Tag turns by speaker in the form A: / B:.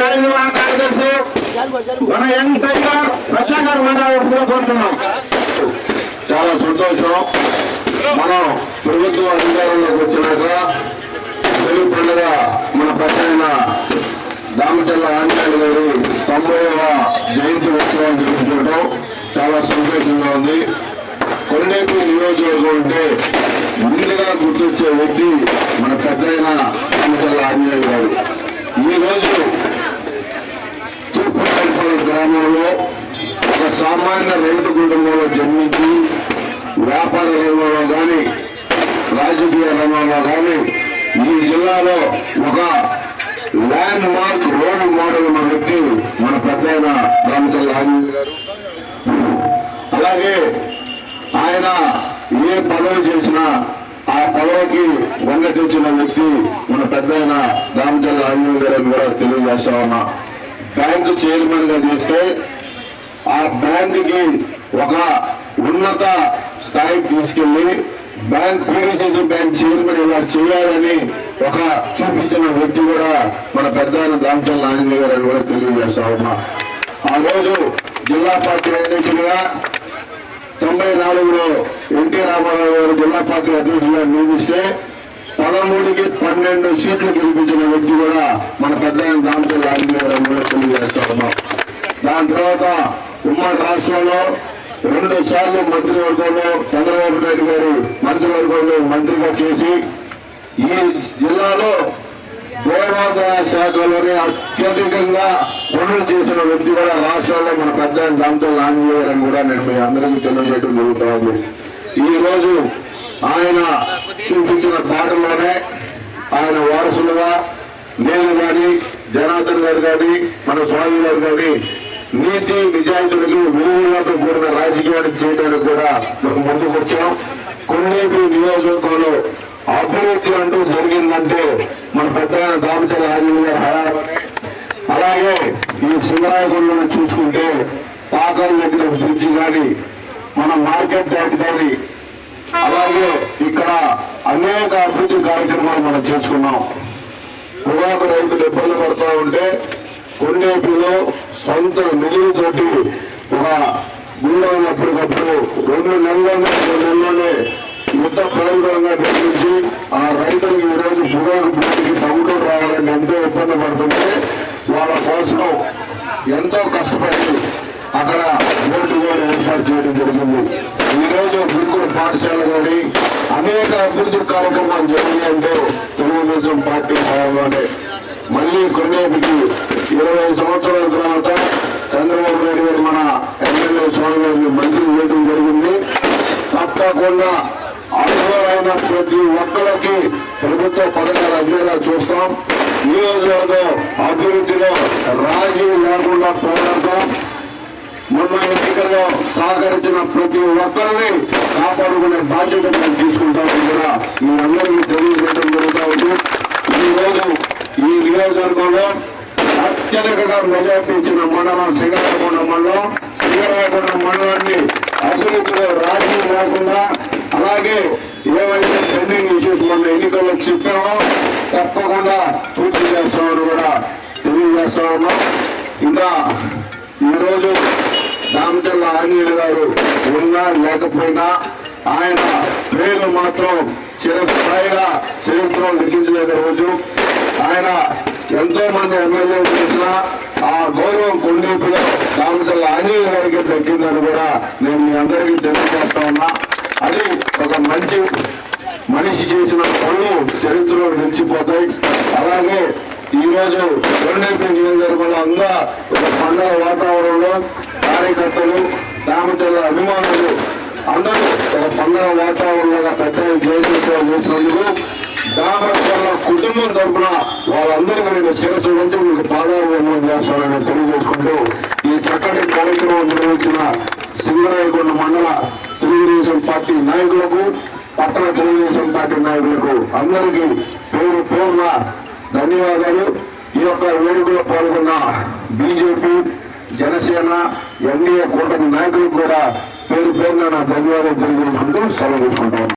A: రాష్ట్ర కార్యదర్శి మన యంగ్ టైగర్ సత్యాగారు కోరుతున్నాం. చాలా సంతోషం. మనం ప్రభుత్వ అధికారంలోకి వచ్చినాక తెలుగు పండుగ మన పక్కన దామచల్ల ఆంజనేయులు గారి తొంభైవ జయంతి ఉత్సవాన్ని జరుపుకోవడం చాలా సంతోషంగా ఉంది. కొన్నేపు నియోజకవర్గం అంటే ముందుగా గుర్తొచ్చే వ్యక్తి మన పెద్ద అయిన దామచల్ల ఆంజనేయులు గారు. ఈ రోజు తూర్పుపల్లి గ్రామంలో ఒక సామాన్య రైతు కుటుంబంలో జన్మించి వ్యాపార రంగంలో కానీ రాజకీయ రంగంలో కానీ ఈ జిల్లాలో ఒక ల్యాండ్ మార్క్ రోడ్ మోడల్ మన వ్యక్తి మన పెద్ద అయిన రామచంద్ర గారు. అలాగే ఆయన ఏ పదవి చేసినా ఆ పదవికి వంగ తెచ్చిన వ్యక్తి మన పెద్ద అయిన రామచంద్ర ఆంజనేయులు గారు అని కూడా తెలియజేస్తా ఉన్నా. బ్యాంకు చైర్మన్గా చేస్తే ఆ బ్యాంకుకి ఒక ఉన్నత స్థాయికి తీసుకెళ్ళి బ్యాంక్ పీడీసీసీ బ్యాంక్ చైర్మన్ ఇలా చేయాలని ఒక చూపించిన వ్యక్తి కూడా మన పెద్ద దాంట్లో దామచల్ ఆంజనేయ గారు అని కూడా తెలియజేస్తా ఉన్నా. ఆ రోజు జిల్లా పార్టీ అధ్యక్షుడిగా తొంభై నాలుగులో ఎన్టీ రామారావు గారు జిల్లా పార్టీ అధ్యక్షుడిగా నియమిస్తే పదమూడుకి పన్నెండు సీట్లు గెలిపించిన వ్యక్తి కూడా మన పెద్ద దాంట్లో దామచల్ ఆంజనేయ గారు అని కూడా తెలియజేస్తా ఉన్నాం. దాని తర్వాత ఉమ్మడి రాష్ట్రంలో రెండు సార్లు మంత్రివర్గంలో చంద్రబాబు నాయుడు గారు మంత్రివర్గంలో మంత్రిగా చేసి ఈ జిల్లాలో దేవాదాయ శాఖలోనే అత్యధికంగా పనులు చేసిన వ్యక్తి కూడా రాష్ట్రాల్లో మన పెద్ద దాంతో లాంగ్ కూడా నేను మీ అందరికీ తెలియజేయడం జరుగుతూ ఉంది. ఈ రోజు ఆయన చూపించిన బాటలోనే ఆయన వారసులుగా నేను కానీ జనార్దన్ గారు కానీ మన స్వామి గారు కానీ నీతి నిజాయితీలకు విలువలతో కూడిన రాజకీయాలు చేయడానికి కూడా మనం ముందుకు వచ్చాం. కొన్నేపు నియోజకవర్గంలో అభివృద్ధి అంటూ జరిగిందంటే మన పెద్ద దామచల ఆంజనేయ గారి అలాగే ఈ సింగరాయకొండను చూసుకుంటే పాకాల దగ్గర బ్రిడ్జి కానీ మన మార్కెట్ యార్డ్ కానీ అలాగే ఇక్కడ అనేక అభివృద్ధి కార్యక్రమాలు మనం చేసుకున్నాం. పొగాకు రైతులు ఇబ్బంది పడుతూ ఉంటే కొన్నేపిలో సొంత నిధులతోటి ఒక గుండె ఉన్నప్పటికప్పుడు రెండు నెలల్లోనే రెండు నెలలోనే యుద్ధ ప్రయోజనంగా నిర్మించి ఆ రైతులకు ఈ రోజు పూర్తికి భూమికి తగ్గుతూ రావాలని ఎంతో ఇబ్బంది పడుతుంటే వాళ్ళ కోసం ఎంతో కష్టపడి అక్కడ ఓటు కూడా ఏర్పాటు చేయడం జరిగింది. ఈ రోజు గురుకుల పాఠశాల కానీ అనేక అభివృద్ధి కార్యక్రమాలు జరిగాయంటే తెలుగుదేశం పార్టీ హయాంలోనే మళ్ళీ కొన్నేటికి ఇరవై సంవత్సరాల తర్వాత చంద్రబాబు నాయుడు గారు మన ఎమ్మెల్యే స్వామి గారిని మంత్రి చేయడం జరిగింది. తప్పకుండా అర్హులైన ప్రతి ఒక్కరికి ప్రభుత్వ పథకాలు అందేలా చూస్తాం. నియోజకవర్గం అభివృద్ధిలో రాజీ లేకుండా పోరాడతాం. మొన్న ఎన్నికల్లో సహకరించిన ప్రతి ఒక్కరిని కాపాడుకునే బాధ్యత మేము తీసుకుంటామని కూడా మీ అందరికీ తెలియజేయడం జరుగుతూ ఉంది. ఈ రోజు ఈ నియోజకవర్గంలో అత్యధికంగా మెజార్టీ ఇచ్చిన మండలం సింగరాయకొండ మండలం సింగరాయకొండ మండలాన్ని అభివృద్ధిలో రాజీ లేకుండా అలాగే ఏవైతే పెండింగ్ ఇష్యూస్ మన ఎన్నికల్లో చెప్పామో తప్పకుండా పూర్తి చేస్తామని కూడా తెలియజేస్తా ఉన్నాం. ఇంకా ఈరోజు దామచల్ల ఆంజనేయులు గారు ఉన్నా లేకపోయినా ఆయన పేరు మాత్రం చిరస్థాయిగా చరిత్రలో లిఖించలేదు రోజు. ఆయన ఎంతో మంది ఎమ్మెల్యే చేసిన ఆ గౌరవం కొండీపులో దామచల్ల ఆంజనేయ గారికి దక్కిందని కూడా నేను మీ అందరికీ తెలియజేస్తా ఉన్నా. అది ఒక మంచి మనిషి చేసిన పనులు చరిత్రలో నిలిచిపోతాయి. అలాగే ఈరోజు రోజు రెండేపీ నియోజకవర్గంలో అంతా ఒక పండుగ వాతావరణంలో కార్యకర్తలు దామచల్ల అభిమానులు అందరూ ఒక పండుగ వాతావరణంగా పెద్ద జయజీవితం చేసినందుకు కుటుంబం తరఫున వాళ్ళందరికీ నేను శిరస్సు వంచి మీకు పాదాభివందనం చేస్తానని తెలియజేసుకుంటూ ఈ చక్కటి కార్యక్రమం నిర్వహించిన సింగరాయకొండ మండల తెలుగుదేశం పార్టీ నాయకులకు పట్టణ తెలుగుదేశం పార్టీ నాయకులకు అందరికీ పేరు పూర్ణ ధన్యవాదాలు. ఈ యొక్క వేడుకలో పాల్గొన్న బీజేపీ జనసేన ఎన్డీఏ కూటమి నాయకులకు కూడా పేరు పేరున ధన్యవాదాలు తెలియజేసుకుంటూ సెలవు తీసుకుంటాను.